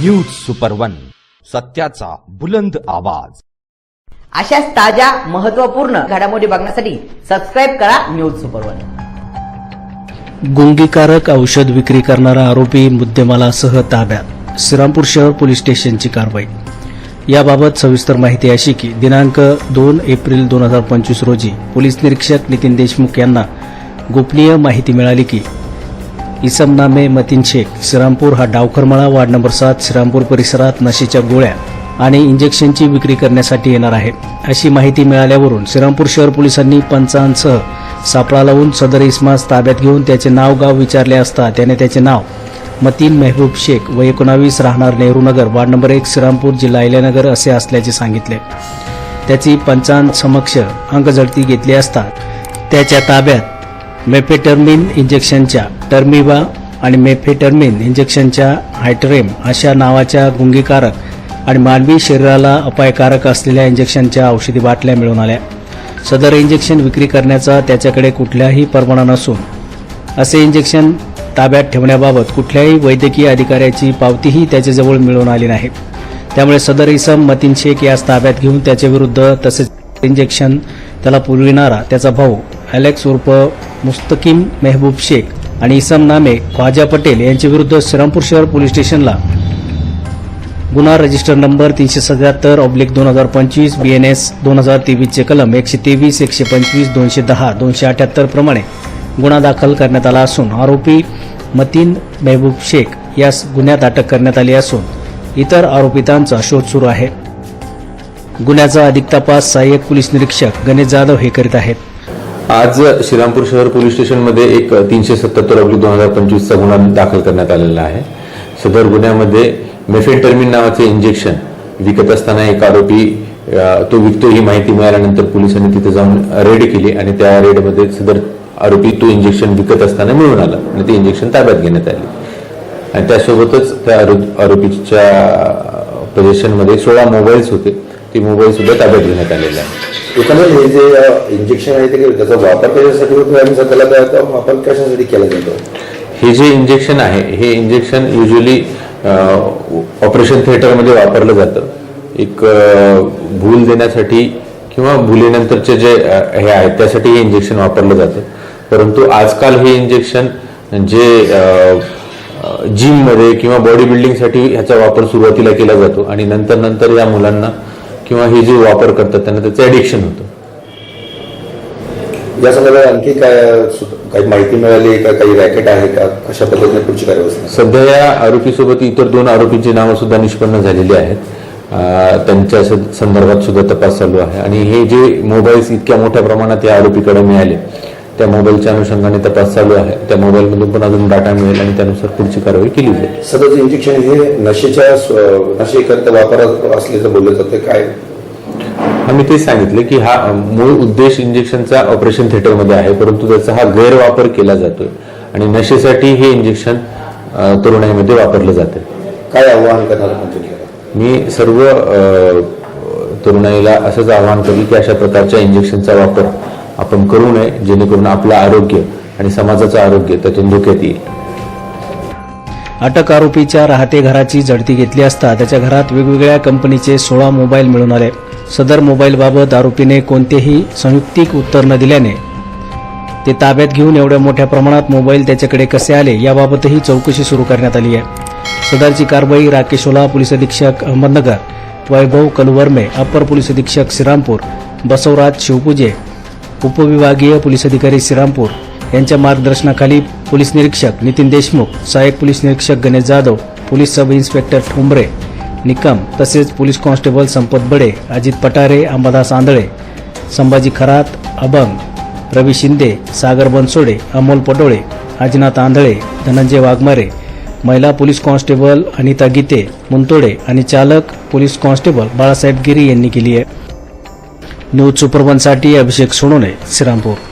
News super one सत्याचा बुलंद आवाज. अशाच ताज्या महत्त्वपूर्ण घडामोडी बघण्यासाठी सबस्क्राईब करा न्यूज सुपर वन गुंगीकारक औषध विक्री करणारा आरोपी मुद्देमालासह ताब्यात. श्रीरामपूर शहर पोलीस स्टेशनची कारवाई. याबाबत सविस्तर माहिती अशी की दिनांक दोन एप्रिल दोन हजार पंचवीस रोजी पोलीस निरीक्षक नितीन देशमुख यांना गोपनीय माहिती मिळाली की इसम नामे मतीन शेख श्रीरामपूर हा डावखरमळा वार्ड नंबर सात श्रीरामपूर परिसरात नशेच्या गोळ्या आणि इंजेक्शनची विक्री करण्यासाठी येणार आहे. अशी माहिती मिळाल्यावरून श्रीरामपूर शहर पोलिसांनी पंचांसह सापळा लावून सदर इस्मास ताब्यात घेऊन त्याचे नाव गाव विचारले असता त्याने त्याचे नाव मतीन मेहबूब शेख व एकोणावीस राहणार नेहरू नगर वार्ड नंबर एक श्रीरामपूर जिल्हा इल्यानगर असे असल्याचे सांगितले. त्याची पंचांसमक्ष अंगजडती घेतली असता त्याच्या ताब्यात मेफेटर्मिन इंजेक्शनच्या टर्मिवा आणि मेफेटर्मिन इंजेक्शनच्या हायटरेम अशा नावाच्या गुंगीकारक आणि मानवी शरीराला अपायकारक असलेल्या इंजेक्शनच्या औषधी बाटल्या मिळून आल्या. सदर इंजेक्शन विक्री करण्याचा त्याच्याकडे कुठल्याही परवाना नसून असे इंजेक्शन ताब्यात ठेवण्याबाबत कुठल्याही वैद्यकीय अधिकाऱ्याची पावतीही त्याच्याजवळ मिळून आली नाही. त्यामुळे सदर इसम मतीन शेख यास ताब्यात घेऊन त्याच्याविरुद्ध तसेच इंजेक्शन त्याला पुरविणारा त्याचा भाऊ अलेक्स उर्फ मुस्तकीम मेहबूब शेख आणि इसम नामे ख्वाजा पटेल यांच्याविरुद्ध श्रीरामपूर शहर पोलीस स्टेशनला. गुन्हा रजिस्टर नंबर तीनशे सत्याहत्तर ऑब्लिक दोन हजार पंचवीस बी एन एस दोन हजार तेवीसचे कलम एकशे तेवीस एकशे पंचवीस दोनशे दहा दोनशे अठ्याहत्तर प्रमाणे गुन्हा दाखल करण्यात आला असून आरोपी मतीन मेहबूब शेख यास गुन्ह्यात अटक करण्यात आली असून इतर आरोपितांचा शोध सुरू आहे. गुन्ह्याचा अधिक तपास सहाय्यक पोलीस निरीक्षक गणेश जाधव हे करीत आहेत. आज श्रीरामपूर शहर पोलीस स्टेशनमध्ये एक तीनशे सत्याहत्तर अब्लिक दोन हजार पंचवीसचा गुन्हा दाखल करण्यात आलेला आहे. सदर गुन्ह्यामध्ये मेफेनटर्मिन नावाचे इंजेक्शन विकत असताना एक आरोपी तो विकतो ही माहिती मिळाल्यानंतर पोलिसांनी तिथे जाऊन रेड केली आणि त्या रेडमध्ये सदर आरोपी तो इंजेक्शन विकत असताना मिळून आला आणि ते इंजेक्शन ताब्यात घेण्यात आले. आणि त्यासोबतच त्या आरोपीच्या प्रदेशांमध्ये सोळा मोबाईल्स होते. ते मोबाईल सुद्धा ताब्यात घेण्यात आलेले आहे. एकंदर हे जे इंजेक्शन आहे ते त्याचा वापर कशासाठी होतो? आणि त्याला त्याचा वापर कशासाठी केला जातो? हे जे इंजेक्शन आहे हे इंजेक्शन युजली ऑपरेशन थिएटरमध्ये वापरलं जातं. एक भूल देण्यासाठी किंवा भुलीनंतरचे जे हे आहे त्यासाठी हे इंजेक्शन वापरलं जातं. परंतु आजकाल हे इंजेक्शन जे जिममध्ये किंवा बॉडी बिल्डिंगसाठी ह्याचा वापर सुरुवातीला केला जातो आणि नंतर नंतर या मुलांना किंवा हे जे वापर करतात त्यांना त्याचं ॲडिक्शन होतं. या संदर्भात आणखी काय काही माहिती मिळाली का? काही रॅकेट आहे का? कशा पद्धतीने पुढची कार्यवाही असणार? सध्या या आरोपीसोबत इतर दोन आरोपींची नावं सुद्धा निष्पन्न झालेली आहेत. त्यांच्या संदर्भात सुद्धा तपास चालू आहे. आणि हे जे मोबाईल्स इतक्या मोठ्या प्रमाणात या आरोपीकडे मिळाले त्या मोबाईलच्या अनुषंगाने तपास चालू आहे. त्या मोबाईलमधून पण अजून डाटा मिळेल आणि त्यानुसार पुढची कारवाई केली जाईल. सदरचं इंजेक्शन हे नशेच्या नशेकरिता वापर असल्याचं बोललं जातं. काय? आम्ही ते सांगितलं की हा मूळ उद्देश इंजेक्शनचा ऑपरेशन थिएटरमध्ये आहे परंतु त्याचा हा गैरवापर केला जातोय. आणि नशेसाठी हे इंजेक्शन तरुणाईमध्ये वापरलं जातं काय आव्हान करणार मी सर्व तरुणाईला असंच आवाहन करेल की अशा प्रकारच्या इंजेक्शनचा वापर आपण करू नये जेणेकरून आपलं आरोग्य आणि समाजाचं आरोग्य त्यातून धोक्यात येईल. अटक आरोपीच्या राहते घराची झडती घेतली असता त्याच्या घरात वेगवेगळ्या कंपनीचे सोळा मोबाईल मिळून आले. सदर मोबाईलबाबत आरोपीने कोणतेही संयुक्तिक उत्तर न दिल्याने ते ताब्यात घेऊन एवढ्या मोठ्या प्रमाणात मोबाईल त्याच्याकडे कसे आले याबाबतही चौकशी सुरू करण्यात आली आहे. सदरची कारवाई राकेशोला पोलीस अधीक्षक अहमदनगर वैभव कलवर्मे अप्पर पोलीस अधीक्षक श्रीरामपूर बसवराज शिवपूजे उपविभागीय पोलीस अधिकारी श्रीरामपूर यांच्या मार्गदर्शनाखाली पोलीस निरीक्षक नितीन देशमुख सहाय्यक पोलीस निरीक्षक Ganesh Jadhav police sub inspector Thombare Nikam तसेच पोलीस कॉन्स्टेबल संपत बडे अजित पटारे अंबादास आंधळे संभाजी खरात अभंग रवी शिंदे सागर बनसोडे अमोल पटोळे अजिनाथ आंधळे धनंजय वाघमारे महिला पोलीस कॉन्स्टेबल अनिता गीते मुंतोडे आणि चालक पोलीस कॉन्स्टेबल बाळासाहेब गिरी यांनी केली आहे. न्यूज सुपरवनसाठी अभिषेक सोनोने श्रीरामपूर.